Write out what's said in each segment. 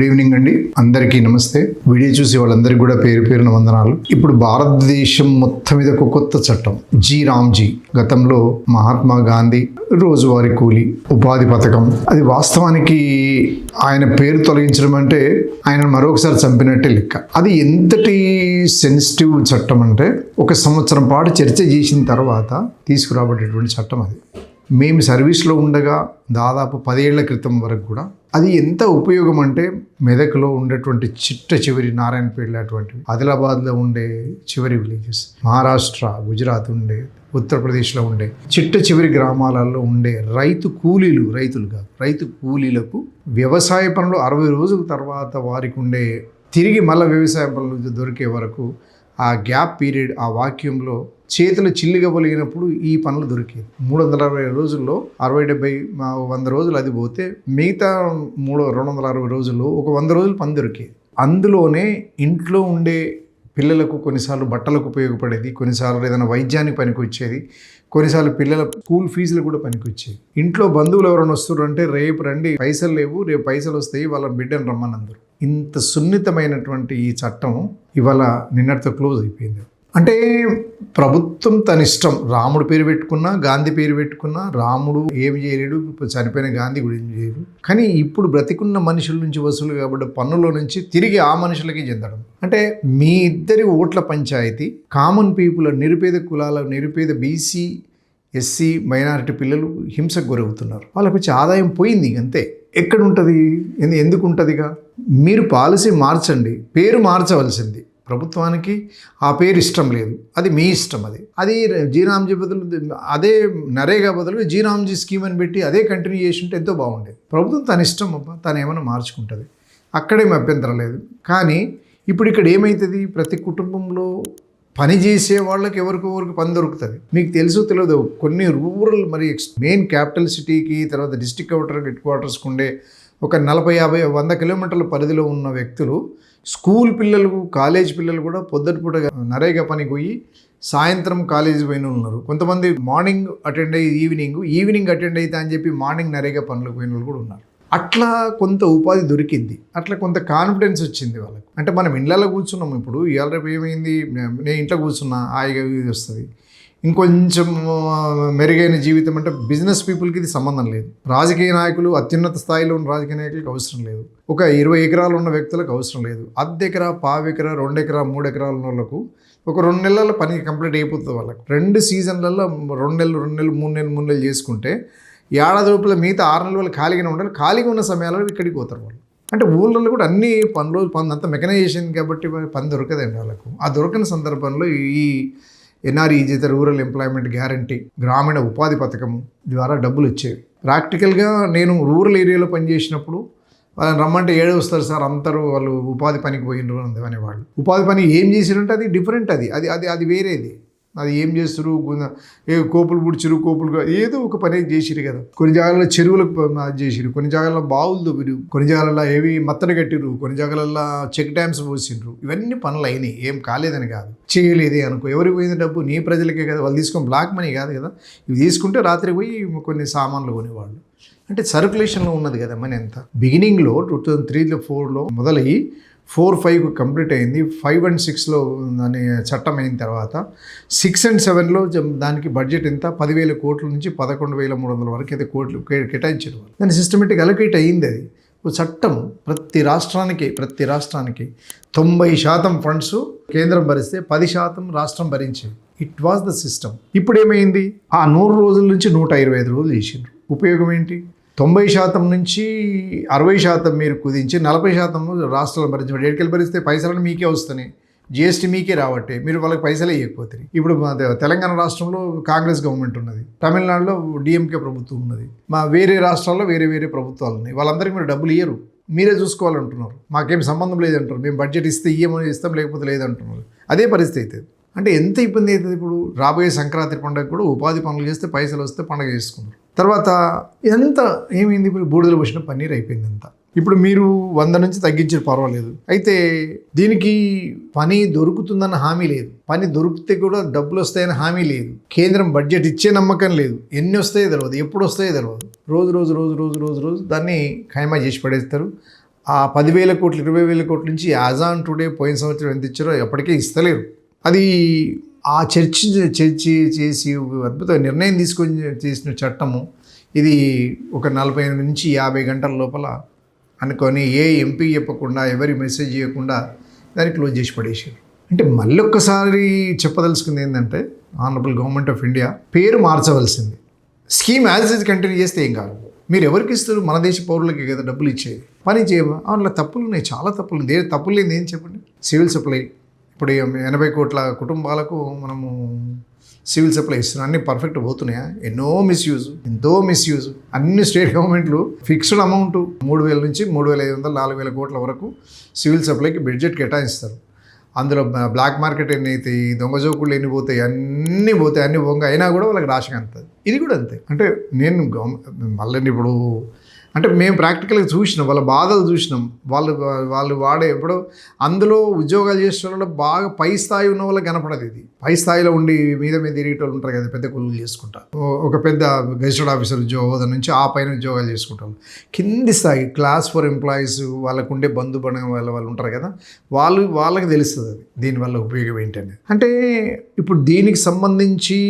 Good evening అండి. అందరికీ నమస్తే. వీడియో చూసి వాళ్ళందరికీ కూడా పేరు పేరున వందనాలు. ఇప్పుడు భారతదేశం మొత్తం మీద ఒక కొత్త చట్టం. జీ రామ్జీ. గతంలో మహాత్మా గాంధీ రోజువారీ కూలీ ఉపాధి పథకం. అది వాస్తవానికి ఆయన పేరు తొలగించడం అంటే ఆయన మరొకసారి చంపినట్టే లెక్క. అది ఎంతటి సెన్సిటివ్ చట్టం అంటే ఒక సంవత్సరం పాటు చర్చ చేసిన తర్వాత తీసుకురాబడేటువంటి చట్టం అది. మేము సర్వీస్లో ఉండగా దాదాపు పదేళ్ళ క్రితం వరకు కూడా అది ఎంత ఉపయోగం అంటే మెదక్లో ఉండేటువంటి చిట్ట చివరి నారాయణపేట అటువంటి ఆదిలాబాద్లో ఉండే చివరి విలేజెస్ మహారాష్ట్ర గుజరాత్ ఉండే ఉత్తరప్రదేశ్లో ఉండే చిట్ట చివరి గ్రామాలలో ఉండే రైతు కూలీలు రైతులు కాదు రైతు కూలీలకు వ్యవసాయ పనులు అరవై రోజుల తర్వాత వారికి ఉండే తిరిగి మళ్ళీ వ్యవసాయ పనులు దొరికే వరకు ఆ గ్యాప్ పీరియడ్ ఆ వాక్యంలో చేతులు చిల్లిగబలిగినప్పుడు ఈ పనులు దొరికేది మూడు వందల అరవై రోజుల్లో అరవై డెబ్బై వంద రోజులు అది పోతే మిగతా మూడు రెండు వందల అరవై రోజుల్లో ఒక వంద రోజులు పని దొరికేది. అందులోనే ఇంట్లో ఉండే పిల్లలకు కొన్నిసార్లు బట్టలకు ఉపయోగపడేది కొన్నిసార్లు ఏదైనా వైద్యానికి పనికి వచ్చేది కొన్నిసార్లు పిల్లల స్కూల్ ఫీజులు కూడా పనికొచ్చేది ఇంట్లో బంధువులు ఎవరైనా వస్తున్నారు అంటే రేపు రండి పైసలు లేవు రేపు పైసలు వస్తాయి వాళ్ళ బిడ్డను రమ్మని అందరు ఇంత సున్నితమైనటువంటి ఈ చట్టం ఇవాళ నిన్నటితో క్లోజ్ అయిపోయింది. అంటే ప్రభుత్వం తన ఇష్టం. రాముడు పేరు పెట్టుకున్నా గాంధీ పేరు పెట్టుకున్నా రాముడు ఏమి చేయలేడు ఇప్పుడు చనిపోయిన గాంధీ కూడా ఏం చేయడు కానీ ఇప్పుడు బ్రతికున్న మనుషుల నుంచి వసూలు కాబట్టి పన్నుల నుంచి తిరిగి ఆ మనుషులకి చెందడం. అంటే మీ ఇద్దరి ఓట్ల పంచాయతీ కామన్ పీపుల్ నిరుపేద కులాల నిరుపేద బీసీ ఎస్సీ మైనారిటీ పిల్లలు హింసకు గురవుతున్నారు. వాళ్ళకి వచ్చి ఆదాయం పోయింది అంతే. ఎక్కడ ఉంటుంది ఎందుకు ఉంటుందిగా మీరు పాలసీ మార్చండి పేరు మార్చవలసింది. ప్రభుత్వానికి ఆ పేరు ఇష్టం లేదు. అది మీ ఇష్టం అది. అది జీరాంజీ బదులు అదే నరేగా బదులు జీరాంజీ స్కీమ్ అని పెట్టి అదే కంటిన్యూ చేసి ఉంటే ఎంతో బాగుండేది. ప్రభుత్వం తన ఇష్టం అబ్బా తను ఏమైనా మార్చుకుంటుంది. అక్కడేం అభ్యంతరం లేదు. కానీ ఇప్పుడు ఇక్కడ ఏమవుతుంది ప్రతి కుటుంబంలో పని చేసే వాళ్ళకి ఎవరికొవరికి పని దొరుకుతుంది. మీకు తెలుసు తెలియదు కొన్ని రూరల్ మరి మెయిన్ క్యాపిటల్ సిటీకి తర్వాత డిస్టిక్ అవుటర్ హెడ్ క్వార్టర్స్కి ఉండే ఒక నలభై యాభై వంద కిలోమీటర్ల పరిధిలో ఉన్న వ్యక్తులు స్కూల్ పిల్లలు కాలేజ్ పిల్లలు కూడా పొద్దుటిపూట నరేగా పనికి పోయి సాయంత్రం కాలేజీ పోయిన వాళ్ళు ఉన్నారు. కొంతమంది మార్నింగ్ అటెండ్ అయ్యి ఈవినింగ్ ఈవినింగ్ అటెండ్ అయితే అని చెప్పి మార్నింగ్ నరేగా పనులకు పోయిన వాళ్ళు కూడా ఉన్నారు. అట్లా కొంత ఉపాధి దొరికింది. అట్లా కొంత కాన్ఫిడెన్స్ వచ్చింది వాళ్ళకి. అంటే మనం ఇండ్లలో కూర్చున్నాం. ఇప్పుడు ఇవాళ రేపు ఏమైంది? నేను ఇంట్లో కూర్చున్నా హాయిగా ఇది వస్తుంది. ఇంకొంచెం మెరుగైన జీవితం అంటే బిజినెస్ పీపుల్కి ఇది సంబంధం లేదు. రాజకీయ నాయకులు అత్యున్నత స్థాయిలో ఉన్న రాజకీయ నాయకులకు అవసరం లేదు. ఒక ఇరవై ఎకరాలు ఉన్న వ్యక్తులకు అవసరం లేదు. అర్ధెకరా పావెకరా పావు ఎకరా రెండు ఎకరా మూడు ఎకరాల ఉన్న వాళ్ళకు ఒక రెండు నెలల పని కంప్లీట్ అయిపోతుంది వాళ్ళకి. రెండు సీజన్లలో రెండు నెలలు రెండు నెలలు మూడు నెలలు మూడు నెలలు చేసుకుంటే ఏడాది లోపల మిగతా ఆరు నెలలు వాళ్ళు ఖాళీగానే ఉండాలి. ఖాళీగా ఉన్న సమయాల్లో ఇక్కడికి పోతారు వాళ్ళు. అంటే ఊళ్ళలో కూడా అన్ని పనులు పనులు అంతా మెకనైజేషన్ కాబట్టి పని దొరకదండి వాళ్ళకు. ఆ దొరకని సందర్భంలో ఈ ఎన్ఆర్ఈజీత రూరల్ ఎంప్లాయ్మెంట్ గ్యారంటీ గ్రామీణ ఉపాధి పథకం ద్వారా డబ్బులు వచ్చేవి ప్రాక్టికల్గా నేను రూరల్ ఏరియాలో పనిచేసినప్పుడు వాళ్ళని రమ్మంటే ఏడు వస్తారు సార్ అందరూ వాళ్ళు ఉపాధి పనికి పోయినరు అని అనేవాళ్ళు. ఉపాధి పని ఏం చేసిరంటే అది డిఫరెంట్ అది అది అది అది వేరేది. అది ఏం చేస్తారు? గున్న- ఏ కోపులు పుడిచిరు? కోపులు ఏదో ఒక పని చేసిరు కదా. కొన్ని జాగాలలో చెరువులకు అది చేసిరు కొన్ని జాగాలలో బావులు దొబ్బిరు కొన్ని జాగాలలో ఏవి మత్తన కట్టిరు కొన్ని జాగాలలో చెక్ డ్యామ్స్ పోసిండ్రు. ఇవన్నీ పనులు అయినాయి. ఏం కాలేదని కాదు. చేయలేదే అనుకో. ఎవరికి పోయింది డబ్బు? నీ ప్రజలకే కదా. వాళ్ళు తీసుకొని బ్లాక్ మనీ కాదు కదా. ఇవి తీసుకుంటే రాత్రి పోయి కొన్ని సామాన్లు కొనేవాళ్ళు. అంటే సర్క్యులేషన్లో ఉన్నది కదా మనీ ఎంత బిగినింగ్లో టూ థౌజండ్ త్రీలో ఫోర్లో మొదలయ్యి ఫోర్ ఫైవ్ కంప్లీట్ అయింది. ఫైవ్ అండ్ సిక్స్లో దాని చట్టం అయిన తర్వాత సిక్స్ అండ్ సెవెన్లో దానికి బడ్జెట్ ఎంత? పదివేల కోట్ల నుంచి పదకొండు వేల మూడు వందల వరకు అయితే కోట్లు కే- కేటాయించారు దాని సిస్టమేటిక్ అలొకేట్ అయ్యింది అది. ఓ చట్టం ప్రతి రాష్ట్రానికి ప్రతి రాష్ట్రానికి తొంభై శాతం ఫండ్స్ కేంద్రం భరిస్తే పది శాతం రాష్ట్రం భరించేది ఇట్ వాజ్ ద సిస్టమ్ ఇప్పుడు ఏమైంది? ఆ నూరు రోజుల నుంచి నూట ఇరవై ఐదు రోజులు చేసిండ్రు. ఉపయోగం ఏంటి? తొంభై శాతం నుంచి అరవై శాతం మీరు కుదించి నలభై శాతం రాష్ట్రాలను భరించబడి ఏడుకెళ్ళి భరిస్తే పైసలను మీకే వస్తున్నాయి. జిఎస్టీ మీకే రావట్టే. మీరు వాళ్ళకి పైసలే ఇవ్వకపోతే ఇప్పుడు మా తెలంగాణ రాష్ట్రంలో కాంగ్రెస్ గవర్నమెంట్ ఉన్నది. తమిళనాడులో డిఎంకే ప్రభుత్వం ఉన్నది. మా వేరే రాష్ట్రాల్లో వేరే వేరే ప్రభుత్వాలు ఉన్నాయి. వాళ్ళందరికీ మీరు డబ్బులు ఇయ్యరు. మీరే చూసుకోవాలంటున్నారు. మాకేం సంబంధం లేదంటారు మేము బడ్జెట్ ఇస్తే ఇయ్యమని ఇస్తాం లేకపోతే లేదంటున్నారు. అదే పరిస్థితి అయితే. అంటే ఎంత ఇబ్బంది అవుతుంది ఇప్పుడు? రాబోయే సంక్రాంతి పండుగ కూడా ఉపాధి పనులు చేస్తే పైసలు వస్తే పండుగ చేసుకున్నారు తర్వాత ఎంత ఏమైంది ఇప్పుడు? బూడిదలు పోసిన పన్నీర్ అయిపోయింది అంతా. ఇప్పుడు మీరు వంద నుంచి తగ్గించారు పర్వాలేదు. అయితే దీనికి పని దొరుకుతుందన్న హామీ లేదు. పని దొరికితే కూడా డబ్బులు వస్తాయని హామీ లేదు. కేంద్రం బడ్జెట్ ఇచ్చే నమ్మకం లేదు. ఎన్ని వస్తాయో తెలియదు ఎప్పుడు వస్తాయో తెలియదు రోజు రోజు రోజు రోజు రోజు రోజు దాన్ని ఖైమా చేసి పడేస్తారు. ఆ పదివేల కోట్లు ఇరవై వేల కోట్ల నుంచి యాజ్ ఆన్ టుడే పోయిన సంవత్సరం ఎంత ఇచ్చారో ఎప్పటికీ ఇస్తలేరు. అది ఆ చర్చ చర్చ చేసి అద్భుత నిర్ణయం తీసుకొని చేసిన చట్టము. ఇది ఒక నలభై ఎనిమిది నుంచి యాభై గంటల లోపల అనుకొని ఏ ఎంపీ చెప్పకుండా ఎవరి మెసేజ్ చేయకుండా దాన్ని క్లోజ్ చేసి పడేసారు అంటే మళ్ళీ ఒక్కసారి చెప్పదలుచుకుంది ఏంటంటే ఆనరబుల్ గవర్నమెంట్ ఆఫ్ ఇండియా పేరు మార్చవలసింది. స్కీమ్ యాజ్ ఇస్ కంటిన్యూ చేస్తే ఏం కాదు. మీరు ఎవరికి ఇస్తారు? మన దేశ పౌరులకి కదా డబ్బులు ఇచ్చేది. పని చేయవా? అందులో తప్పులు ఉన్నాయి చాలా తప్పులు ఉన్నాయి. తప్పులు లేని ఏం చెప్పండి? సివిల్ సప్లై ఇప్పుడు ఎనభై కోట్ల కుటుంబాలకు మనము సివిల్ సప్లై ఇస్తున్నాం. అన్ని పర్ఫెక్ట్ పోతున్నాయా? ఎన్నో మిస్యూజ్ ఎంతో మిస్యూజ్ అన్ని స్టేట్ గవర్నమెంట్లు ఫిక్స్డ్ అమౌంట్ మూడు వేల నుంచి మూడు వేల ఐదు వందల నాలుగు వేల కోట్ల వరకు సివిల్ సప్లైకి బడ్జెట్ కేటాయిస్తారు. అందులో బ్లాక్ మార్కెట్ ఎన్ని అవుతాయి దొంగ ఎన్ని పోతాయి అన్నీ పోతాయి అన్ని బొంగ అయినా కూడా వాళ్ళకి రాశి అంతది ఇది కూడా అంతే. అంటే నేను గవర్నమెంట్ మళ్ళీ ఇప్పుడు అంటే మేము ప్రాక్టికల్గా చూసినాం వాళ్ళ బాధలు చూసినాం. వాళ్ళు వాళ్ళు వాడే ఎప్పుడో అందులో ఉద్యోగాలు చేసే వాళ్ళు బాగా పై స్థాయి ఉన్న వాళ్ళకి కనపడదు ఇది. పై స్థాయిలో ఉండి మీద మీద తిరిగేటోళ్ళు ఉంటారు కదా పెద్ద కొలువులు చేసుకుంటా. ఓ- ఒక పెద్ద గెజిటెడ్ ఆఫీసర్ ఉద్యోగ హోదా నుంచి ఆ పైన ఉద్యోగాలు చేసుకుంటారు. కింది స్థాయి క్లాస్ ఫర్ ఎంప్లాయీస్ వాళ్ళకు ఉండే బంధు బణం వాళ్ళ వాళ్ళు ఉంటారు కదా వాళ్ళు వాళ్ళకి తెలుస్తుంది అది దీనివల్ల ఉపయోగం ఏంటని అంటే ఇప్పుడు దీనికి సంబంధించి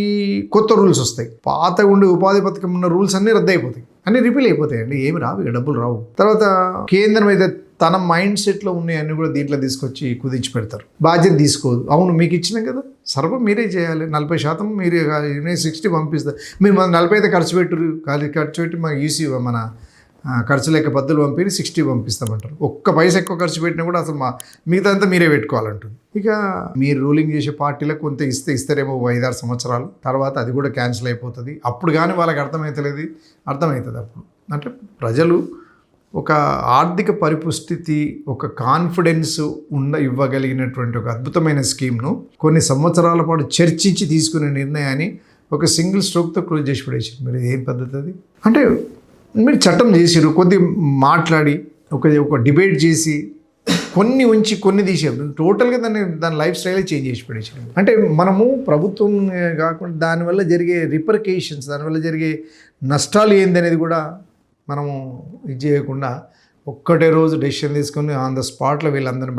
కొత్త రూల్స్ వస్తాయి. పాత ఉండే ఉపాధి పథకం ఉన్న రూల్స్ అన్నీ రద్దయిపోతాయి. అన్నీ రిపీల్ అయిపోతాయండి ఏమి రావు ఇక డబ్బులు రావు. తర్వాత కేంద్రం అయితే తన మైండ్ సెట్లో ఉన్నాయన్నీ కూడా దీంట్లో తీసుకొచ్చి కుదించి పెడతారు. బాధ్యత తీసుకోదు. అవును మీకు ఇచ్చినాం కదా. సర్వం మీరే చేయాలి. నలభై శాతం మీరే సిక్స్టీ పంపిస్తారు మీరు మన నలభై అయితే ఖర్చు పెట్టరు ఖర్చు ఖర్చు పెట్టి మా ఈసీ మన ఖర్చు లేక బద్దులు పంపి సిక్స్టీ పంపిస్తామంటారు. ఒక్క పైసా ఎక్కువ ఖర్చు పెట్టినా కూడా అసలు మా మిగతా అంతా మీరే పెట్టుకోవాలంటుంది. ఇక మీరు రూలింగ్ చేసే పార్టీలకు కొంత ఇస్తే ఇస్తారేమో ఐదారు సంవత్సరాలు. తర్వాత అది కూడా క్యాన్సిల్ అయిపోతుంది. అప్పుడు కానీ వాళ్ళకి అర్థమవుతలేదు అర్థమవుతుంది అప్పుడు. అంటే ప్రజలు ఒక ఆర్థిక పరిపుస్థితి ఒక కాన్ఫిడెన్స్ ఉండ ఇవ్వగలిగినటువంటి ఒక అద్భుతమైన స్కీమ్ను కొన్ని సంవత్సరాల పాటు చర్చించి తీసుకునే నిర్ణయాన్ని ఒక సింగిల్ స్ట్రోక్తో క్లోజ్ చేసి పడేసారు మరి ఏం పద్ధతి అది అంటే మీరు చట్టం చేసిరు కొద్ది మాట్లాడి ఒక ఒక డిబేట్ చేసి కొన్ని ఉంచి కొన్ని తీసేది టోటల్గా దాన్ని దాని లైఫ్ స్టైలే చేంజ్ చేసి పడేసారు అంటే మనము ప్రభుత్వం కాకుండా దానివల్ల జరిగే రిపర్కేషన్స్ దానివల్ల జరిగే నష్టాలు ఏందనేది కూడా మనము ఇది చేయకుండా ఒక్కటే రోజు డెసిషన్ తీసుకొని ఆన్ ద స్పాట్లో వీళ్ళందరి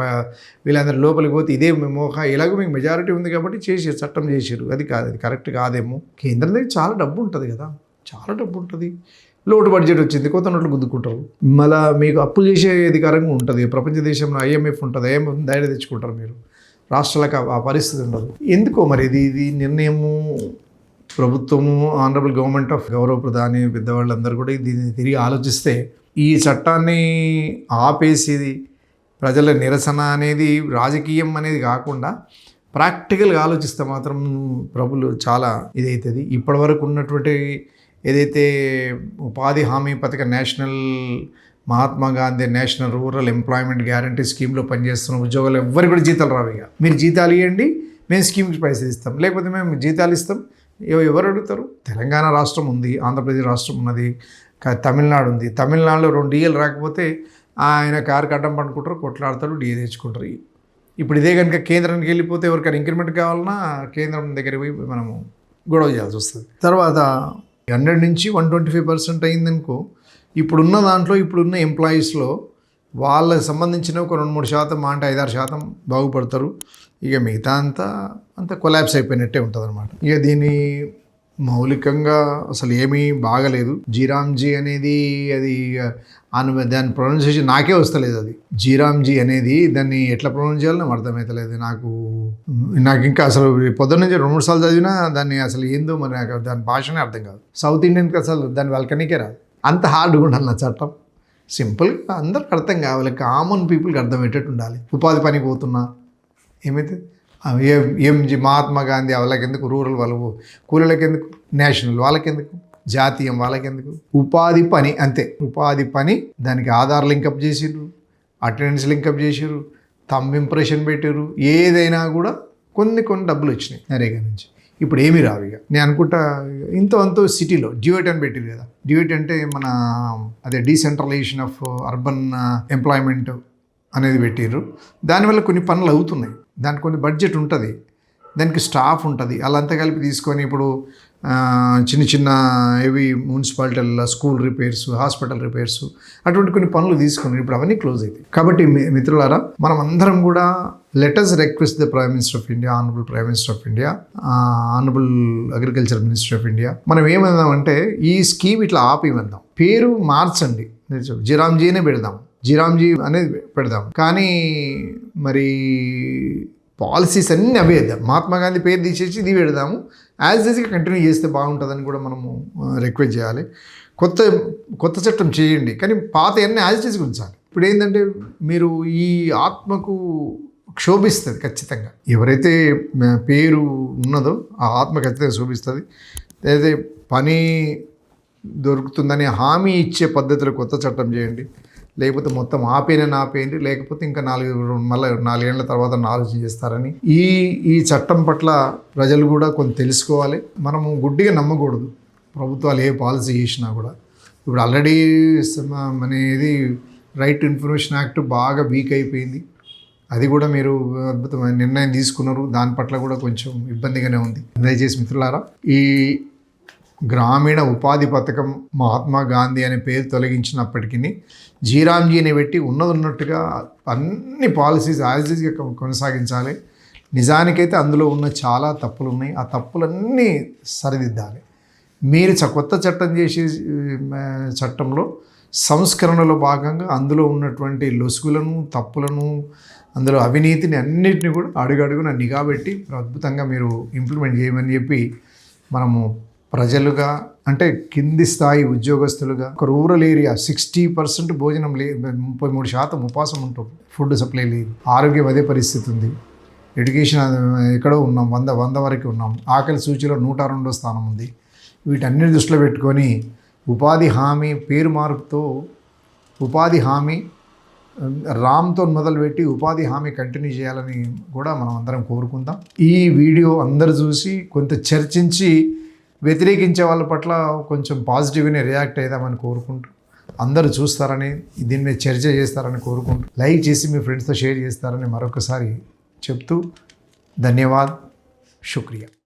వీళ్ళందరి లోపలికి పోతే ఇదే మోహ ఎలాగో మీకు మెజారిటీ ఉంది కాబట్టి చేసారు చట్టం చేసారు అది కాదు అది కరెక్ట్ కాదేమో. కేంద్రం దగ్గర చాలా డబ్బు ఉంటుంది కదా. చాలా డబ్బు ఉంటుంది. లోటు బడ్జెట్ వచ్చింది కొత్త నోట్లు గుద్దుకుంటారు. మళ్ళా మీకు అప్పులు చేసే అధికారంగా ఉంటుంది. ప్రపంచ దేశంలో ఐఎంఎఫ్ ఉంటుంది ఐఎంఎఫ్ ధైర్యం తెచ్చుకుంటారు మీరు. రాష్ట్రాలకు ఆ- పరిస్థితి ఉండదు. ఎందుకో మరి ఇది ఇది నిర్ణయము ప్రభుత్వము ఆనరబుల్ గవర్నమెంట్ ఆఫ్ గౌరవ ప్రధాని పెద్దవాళ్ళందరూ కూడా దీన్ని తిరిగి ఆలోచిస్తే ఈ చట్టాన్ని ఆపేసేది ప్రజల నిరసన అనేది రాజకీయం అనేది కాకుండా ప్రాక్టికల్గా ఆలోచిస్తే మాత్రం ప్రభులు చాలా ఇదైతుంది. ఇప్పటివరకు ఉన్నటువంటి ఏదైతే ఉపాధి హామీ పథక national Mahatma Gandhi national rural employment guarantee స్కీమ్లో పనిచేస్తున్న ఉద్యోగాలు ఎవ్వరు కూడా జీతాలు రావు ఇక. మీరు జీతాలు ఇవ్వండి మేము స్కీమ్కి పైసలు ఇస్తాం. లేకపోతే మేము జీతాలు ఇస్తాం. ఎవరు అడుగుతారు? తెలంగాణ రాష్ట్రం ఉంది ఆంధ్రప్రదేశ్ రాష్ట్రం ఉన్నది తమిళనాడు ఉంది. తమిళనాడులో రెండు డిఎల్ రాకపోతే ఆయన కారు కట్టం పండుకుంటారు కొట్లాడతారు డిఏ తెచ్చుకుంటారు ఇప్పుడు ఇదే కనుక కేంద్రానికి వెళ్ళిపోతే ఎవరికైనా ఇంక్రిమెంట్ కావాలన్నా కేంద్రం దగ్గర పోయి మనము గొడవ చేయాల్సి వస్తుంది. తర్వాత హండ్రెడ్ నుంచి వన్ ట్వంటీ ఫైవ్ పర్సెంట్ అయిందనుకో ఇప్పుడున్న దాంట్లో ఇప్పుడున్న ఎంప్లాయీస్లో వాళ్ళకి సంబంధించిన ఒక రెండు మూడు శాతం మా అంటే ఐదారు శాతం బాగుపడతారు. ఇక మిగతా అంతా అంత కొలాబ్స్ అయిపోయినట్టే ఉంటుంది అనమాట ఇక దీని మౌలికంగా అసలు ఏమీ బాగలేదు. జీరామ్జీ అనేది అది అను దాని ప్రొనౌన్సియేషన్ నాకే వస్తలేదు అది. జీరామ్జీ అనేది దాన్ని ఎట్లా ప్రొనౌన్స్ చేయాలో నాకు అర్థమవుతలేదు నాకు నాకు ఇంకా అసలు పొద్దున్న నుంచి రెండు మూడు సార్లు చదివినా దాన్ని అసలు ఏందో మరి నాకు దాని భాషనే అర్థం కాదు. సౌత్ ఇండియన్కి అసలు దాని వెల్కనికే రాదు. అంత హార్డ్గా ఉండాలి నా చట్టం. సింపుల్గా అందరికి అర్థం కావాలి. కామన్ పీపుల్కి అర్థమయ్యేటట్టు ఉండాలి. ఉపాధి పనికి పోతున్నా. ఏమైతే ఏం మహాత్మా గాంధీ వాళ్ళకెందుకు రూరల్ వాళ్ళు కూలీలకెందుకు నేషనల్ వాళ్ళకెందుకు జాతీయం వాళ్ళకెందుకు? ఉపాధి పని అంతే. ఉపాధి పని దానికి ఆధార్ లింకప్ చేసిర్రు అటెండెన్స్ లింకప్ చేసిర్రు తమ్ ఇంప్రెషన్ పెట్టారు ఏదైనా కూడా కొన్ని కొన్ని డబ్బులు వచ్చినాయి నరేగా నుంచి. ఇప్పుడు ఏమి రావు ఇక. నేను అనుకుంటా ఇంతో అంత సిటీలో డ్యూట్ అని పెట్టిరు కదా. డ్యూట్ అంటే మన అదే డీసెంట్రలైజేషన్ ఆఫ్ అర్బన్ ఎంప్లాయ్మెంట్ అనేది పెట్టిర్రు. దానివల్ల కొన్ని పనులు అవుతున్నాయి. దానికి కొన్ని బడ్జెట్ ఉంటుంది. దానికి స్టాఫ్ ఉంటుంది. వాళ్ళంతా కలిపి తీసుకొని ఇప్పుడు చిన్న చిన్న ఇవి మున్సిపాలిటీల స్కూల్ రిపేర్స్ హాస్పిటల్ రిపేర్స్ అటువంటి కొన్ని పనులు తీసుకుని ఇప్పుడు అవన్నీ క్లోజ్ అవుతాయి కాబట్టి మీ- మిత్రులారా మనం అందరం కూడా letters request the prime minister of India honourable prime minister of India honourable agriculture minister of India మనం ఏమందామంటే ఈ స్కీమ్ ఇట్లా ఆపి వెళ్దాం పేరు మార్చండి. జిరామ్జీనే పెడదాం. జీరామ్జీ అనేది పెడదాం. కానీ మరి పాలసీస్ అన్నీ అవే వేద్దాం మహాత్మా గాంధీ పేరు తీసేసి ఇది పెడదాము. యాజ్ ఈజ్గా కంటిన్యూ చేస్తే బాగుంటుందని కూడా మనము రిక్వెస్ట్ చేయాలి. కొత్త కొత్త చట్టం చేయండి. కానీ పాత అన్నీ యాజ్ ఈజ్గా ఉంచాలి. ఇప్పుడు ఏంటంటే మీరు ఈ ఆత్మకు క్షోభిస్తుంది ఖచ్చితంగా. ఎవరైతే పేరు ఉన్నదో ఆ ఆత్మ ఖచ్చితంగా శోభిస్తుంది అయితే పని దొరుకుతుందని హామీ ఇచ్చే పద్ధతిలో కొత్త చట్టం చేయండి. లేకపోతే మొత్తం ఆపేనని ఆపేయండి లేకపోతే ఇంకా నాలుగు మళ్ళీ నాలుగేళ్ళ తర్వాత ఆలోచన చేస్తారని. ఈ ఈ చట్టం పట్ల ప్రజలు కూడా కొంత తెలుసుకోవాలి. మనము గుడ్డిగా నమ్మకూడదు. ప్రభుత్వాలు ఏ పాలసీ చేసినా కూడా. ఇప్పుడు ఆల్రెడీ అనేది రైట్ టు ఇన్ఫర్మేషన్ యాక్ట్ బాగా వీక్ అయిపోయింది. అది కూడా మీరు అద్భుతమైన నిర్ణయం తీసుకున్నారు. దాని పట్ల కూడా కొంచెం ఇబ్బందిగానే ఉంది. దయచేసి మిత్రులారా ఈ గ్రామీణ ఉపాధి పథకం మహాత్మా గాంధీ అనే పేరు తొలగించినప్పటికీ జీరాంజీని పెట్టి ఉన్నది ఉన్నట్టుగా అన్ని పాలసీస్ యాజిస్గా కొనసాగించాలి. నిజానికైతే అందులో ఉన్న చాలా తప్పులు ఉన్నాయి ఆ తప్పులన్నీ సరిదిద్దాలి. మీరు చ కొత్త చట్టం చేసే చట్టంలో సంస్కరణలో భాగంగా అందులో ఉన్నటువంటి లొసుగులను తప్పులను అందులో అవినీతిని అన్నిటిని కూడా అడుగడుగున నిఘా పెట్టి అద్భుతంగా మీరు ఇంప్లిమెంట్ చేయమని చెప్పి మనము ప్రజలుగా అంటే కింది స్థాయి ఉద్యోగస్తులుగా ఒక రూరల్ ఏరియా సిక్స్టీ పర్సెంట్ భోజనం లే ముప్పై మూడు శాతం ఉపాసం ఉంటుంది. ఫుడ్ సప్లై లేదు. ఆరోగ్యం అదే పరిస్థితి ఉంది. ఎడ్యుకేషన్ ఎక్కడో ఉన్నాం. వంద వంద వరకు ఉన్నాం. ఆకలి సూచిలో నూట రెండో స్థానం ఉంది. వీటన్ని దృష్టిలో పెట్టుకొని ఉపాధి హామీ పేరు మార్పుతో ఉపాధి హామీ రామ్తో మొదలుపెట్టి ఉపాధి హామీ కంటిన్యూ చేయాలని కూడా మనం అందరం కోరుకుందాం. ఈ వీడియో అందరు చూసి కొంత చర్చించి వ్యతిరేకించే వాళ్ళ పట్ల కొంచెం పాజిటివ్గానే రియాక్ట్ అవుదామని కోరుకుంటూ అందరూ చూస్తారని దీని మీద చర్చ చేస్తారని కోరుకుంటూ లైక్ చేసి మీ ఫ్రెండ్స్తో షేర్ చేస్తారని మరొకసారి చెప్తూ ధన్యవాద్ శుక్రియా.